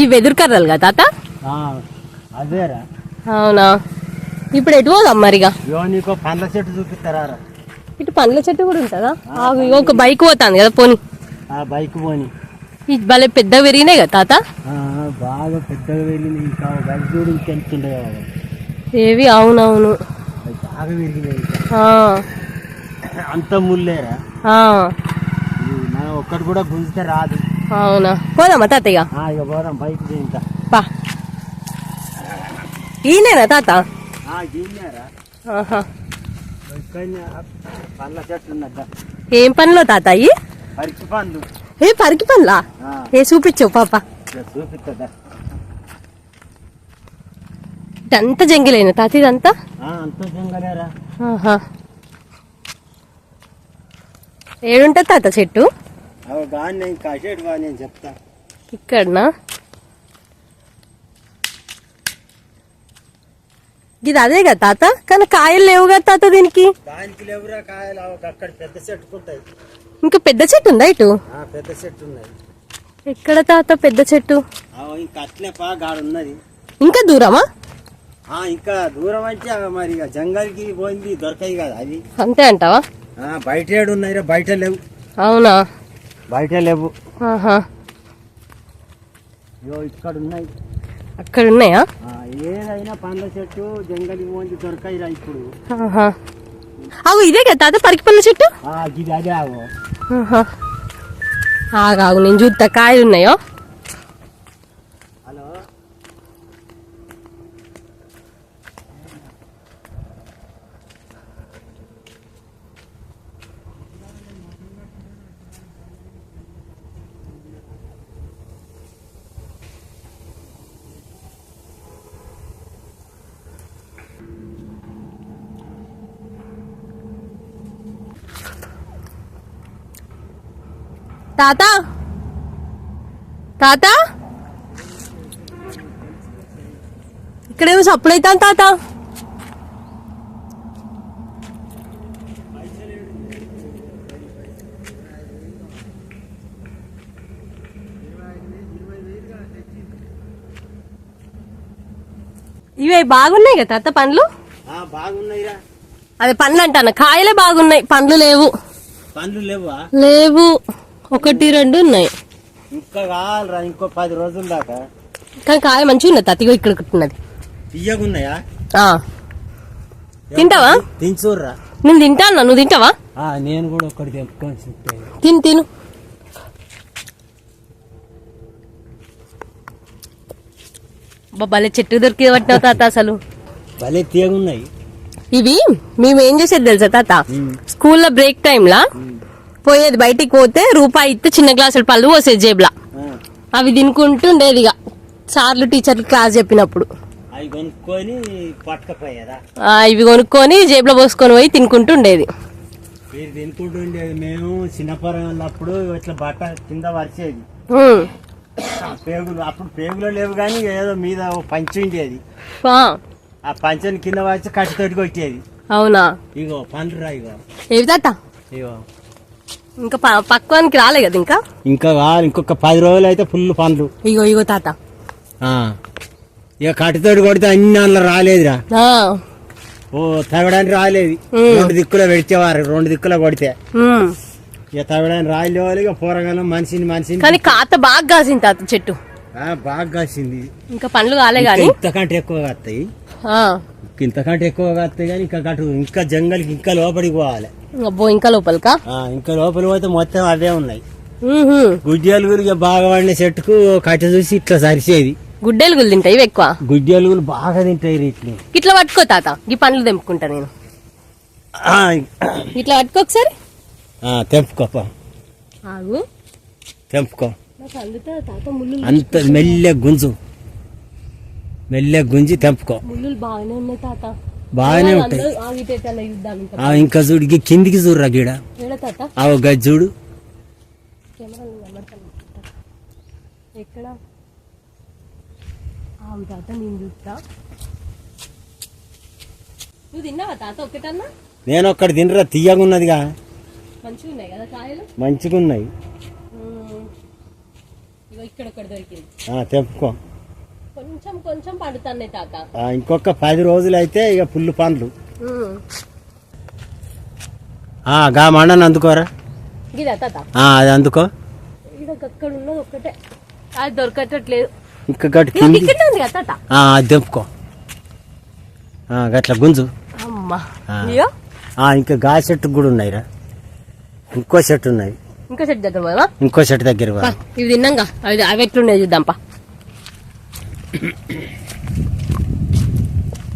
ఈ వెదురు కర్రలు కదా తాత అదేరా. అవునా? ఇప్పుడు ఎటు పోదాం మరిగా? నీకు పండ్ల చెట్టు చూపిస్తారా. ఇటు పండ్ల చెట్టు కూడా ఉంటుందా? ఒక బైక్ పోతాను కదా పోని. ఆ బైక్ పోని. ఈ భలే పెద్ద పెరిగినాయి కదా తాత? బాగా పెద్దగా వెళ్ళింది ఇంకా బైక్ చూడు ఇంకెంతుండే కదా ఏవి? అవునవును. అవి బాగా పెరిగినాయి అంత ముల్లేరా? మనం ఒక్కటి కూడా గుంజితే రాదు. అవునా? పోదామా తాతయ్య? ఇక పోదాం బైక్ ఇంకా పా. ఈయనేనా తాత? ఏం పనిలో తాత ఏ పరికి పనులా ఏ చూపించావు పాప. ఇదంతా జంగిలేనా తాత ఇదంతా. ఏడుంటుంది తాత చెట్టు? అవి కానీ నేను కాసేటు బా నేను చెప్తా. ఇక్కడనా? ఇది అదే కదా తాత? కానీ కాయలు లేవు కదా తాత దీనికి? దానికి లేవురా కాయలు అక్కడ పెద్ద ఇంకా పెద్ద చెట్టు ఉందా ఇటు? ఆ, పెద్ద చెట్టు ఉన్నాయి ఎక్కడ తాత పెద్ద చెట్టు? ఇంకా అట్లే ఉన్నది. ఇంకా దూరమా? ఆ, ఇంకా దూరం అంటే మరి ఇక జంగల్కి పోయింది దొరకాయి కదా అవి. అంతే అంటావా? ఆ, బయట ఉన్నాయి బయట లేవు. అవునా? బయట లేవు. ఇక్కడ ఉన్నాయి అక్కడ ఉన్నాయా ఏదైనా పండ్ల చెట్టు జంగలికి పోయింది దొరకాయిరా ఇప్పుడు. అవు ఇదే కదా తాత పరికి పళ్ళ చెట్టు? ఆగో. నేను చూస్తా కాయలు ఉన్నాయో తాత? తాత? ఇక్కడేమో సప్పుడు అవుతాను తాత. ఇవే బాగున్నాయి కదా తాత పండ్లు? బాగున్నాయిరా. అదే పండ్లు అంటాను. కాయలే బాగున్నాయి. పండ్లు లేవు. పండ్లు లేవా? లేవు. ఒకటి రెండు ఉన్నాయి. ఇంకా కావాలరా ఇంకో పది రోజుల దాకా. కానీ కాయ మంచిగా ఉన్నది తతిగో ఇక్కడ ఉన్నది తీయగున్నాయా. తింటావా? తినచూర్రా. నేను తింటాను? నువ్వు తింటావా? నేను కూడా ఒకటి తెంపుకొని తిను తిను. భలే చెట్టు దొరికి పట్టినావు తాత అసలు. భలే తీయగున్నాయి. ఇవి మేము ఏం చేసేది తెలుసా తాత? స్కూల్లో బ్రేక్ టైంలా పోయేది బయటికి పోతే రూపాయి ఇస్తే చిన్న గ్లాసుల పళ్ళు పోసేది జేబులా. అవి తినుకుంటూ ఉండేది ఇక. సార్లు టీచర్లు క్లాస్ చెప్పినప్పుడు. ఇవి కొనుక్కొని జేబులో పోసుకొని పోయి తినుకుంటూ ఉండేది. తినుకుంటుండేది మేము చిన్నపురం ఉన్నప్పుడు ఇట్లా బట్ట కింద వరిచేది. ఉమ్. పేగులు అప్పుడు పేగులు లేవు కానీ ఏదో మీద పంచి ఉండేది. ఆ, పంచని కింద వచ్చి కట్టితోటి కొట్టేది. అవునా? ఇగో పండ్లు రా ఇగో. ఏవి తాత? ఇగో. ఇంకా పక్వానికి రాలే కదా ఇంకా? ఇంకా కావాలి ఇంకొక పది రోజులు అయితే ఫుల్ పండ్లు. ఇగో ఇగో తాత. ఆ. ఇక కట్టితోటి కొడితే అన్ని అందులో రాలేదురా. ఓ తవ్వడానికి రాలేదు. రెండు దిక్కులో పెడిచేవారు రెండు దిక్కులో కొడితే. ఇక తవ్వడానికి రాలేవాలి ఇక పోరగాలం మనిషిని మనిషిని. కానీ కాత బాగా కాసింది తాత చెట్టు. ఆ, బాగా కాసింది. ఇంకా పండ్లు కాలే గాని ఇంతకంటే ఎక్కువ కాస్తాయి. ఆ, ఇంతకంటే ఎక్కువ కాస్తాయి కానీ ఇంకా కట్టు ఇంకా జంగల్కి ఇంకా లోపలికి పోవాలి. అబ్బో ఇంకా లోపలికా? ఇంకా లోపలికి పోతే మొత్తం అవే ఉన్నాయి. గుడ్డేలుగులు బాగా పడిన చెట్టుకు కట్టె చూసి ఇట్లా సరిసేది. గుడ్డేలు గుళ్ళు తింటాయి ఇవి ఎక్కువ? గుడ్డేలుగులు బాగా తింటాయి ఇట్లా ఇట్లా పట్టుకో తాత ఈ పండ్లు తెంపుకుంటా నేను. ఇట్లా పట్టుకో ఒకసారి. ఆ, తెంపుకోప ఆగు. తెంపుకో. అంత మెల్లె గుంజు. మెల్లె గుంజి తెంపుకో. ముళ్ళు బాగానే ఉన్నాయి తాత. బాగానే ఉంటాయి. ఇంకా. చూడు కిందికి చూడురా గీడ. ఒక గది చూడు. నేను ఒక్కటి తినరా తీయగా ఉన్నదిగా. మంచిగా ఉన్నాయి తెంపుకో. కొంచెం కొంచెం పండుతున్నాయి తాత. ఇంకొక పది రోజులు అయితే ఇక పుల్లు పండ్లు. గా మండని అందుకోరా. గిదా తాత? అది అందుకో. ఇక్కడ అక్కడ ఉన్నది ఒక్కటే. అది దొరకట్లేదు. ఇంకా గట్టి కింది. ఉంది తాత? అది గట్ల గుంజు. అమ్మా. ఇంకా గా చెట్టు కూడా ఉన్నాయిరా. ఇంకో చెట్టు ఉన్నాయి. ఇంకా సెట్ దగ్గర ఇంకో చెట్టు దగ్గర. ఇవి తిన్నాగా. అవి అవి ఎట్లున్నాయి చూద్దాం పా.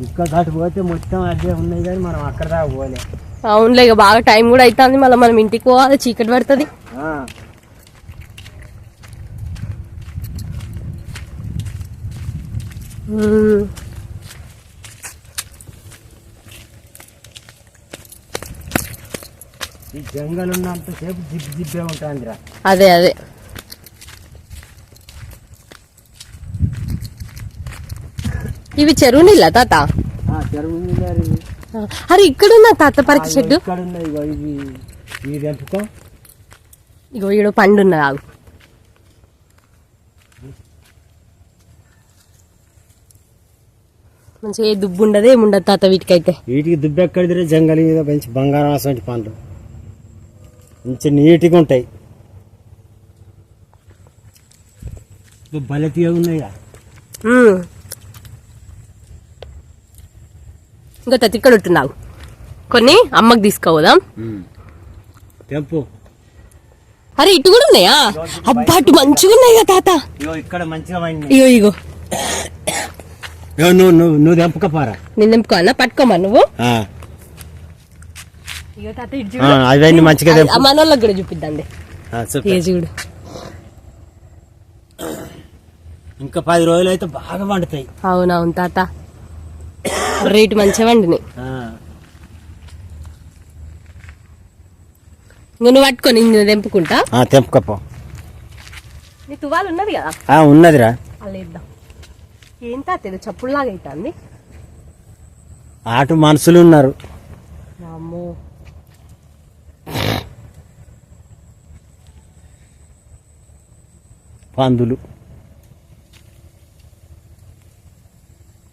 ఇంకా దాటి పోతే మొత్తం అదే ఉన్నాయి కానీ మనం అక్కడ దాకా పోలే. అవునులే ఇక బాగా టైం కూడా అవుతుంది మళ్ళీ మనం ఇంటికి పోవాలి చీకటి పడుతుంది. ఈ జంగల్ ఉన్నంతసేపు జిబ్బు జిబ్బే ఉంటుందిరా. అదే అదే. ఇవి చెరువు నీళ్ళ తాత చెరువు నీళ్ళే అరే ఇక్కడ ఉన్న తాత పరికి చెట్టు ఇక్కడ ఉన్నాయి ఇగో ఈడ పండు ఉన్నది ఆగు. మంచిగా ఏ దుబ్బు ఉండదు ఏముండదు తాత వీటికైతే. వీటికి దుబ్బెక్కడిదిరే జంగల్ మీద మంచి బంగారం అసంటి పండ్లు. మంచి నీట్గా ఉంటాయి. ఇవి భలే ఇంకా తాత ఇక్కడ ఉంటున్నావు కొన్ని అమ్మకి తీసుకోవదాం తెంపు. అరే ఇటు కూడా ఉన్నాయా? అబ్బా అటు మంచిగా ఉన్నాయి కదా తాత ఇక్కడ మంచిగా. ఇగో ఇగో. నువ్వు నువ్వు నువ్వు తెంపకపోరా. నేను తెంపుకోవాలా? పట్టుకోమా నువ్వు? ఆ, ఇగో తాత ఇటు ఆ, అవన్నీ మంచిగా మన వాళ్ళకి కూడా చూపిద్దండి చూడు. ఇంకా పది రోజులు అయితే బాగా పండుతాయి. అవునవును తాత. రేటు మంచిగా వండినాయి. ఇంక నువ్వు పట్టుకొని నేను తెంపుకుంటా? ఆ, తెంపుకపో. నీ తువాలు ఉన్నది కదా? ఆ, ఉన్నదిరా. అలా ఇద్దాం. ఏం తాత ఇది చప్పుడులాగా అవుతుంది ఆటు మనుషులు ఉన్నారు. అమ్మో. పందులు.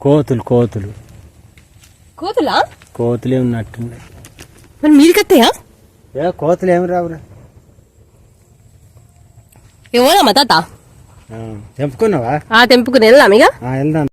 కోతులు కోతులు. కోతులా? కోతులే ఉన్నట్టున్నాయి. మరి మీరు కత్తయా ఏ కోతులు ఏమి రావురా. ఎవరమ్మా తాత? ఆ, తెంపుకున్నావా? ఆ తెంపుకుని వెళ్దాం ఇక. ఆ, వెళ్దాం.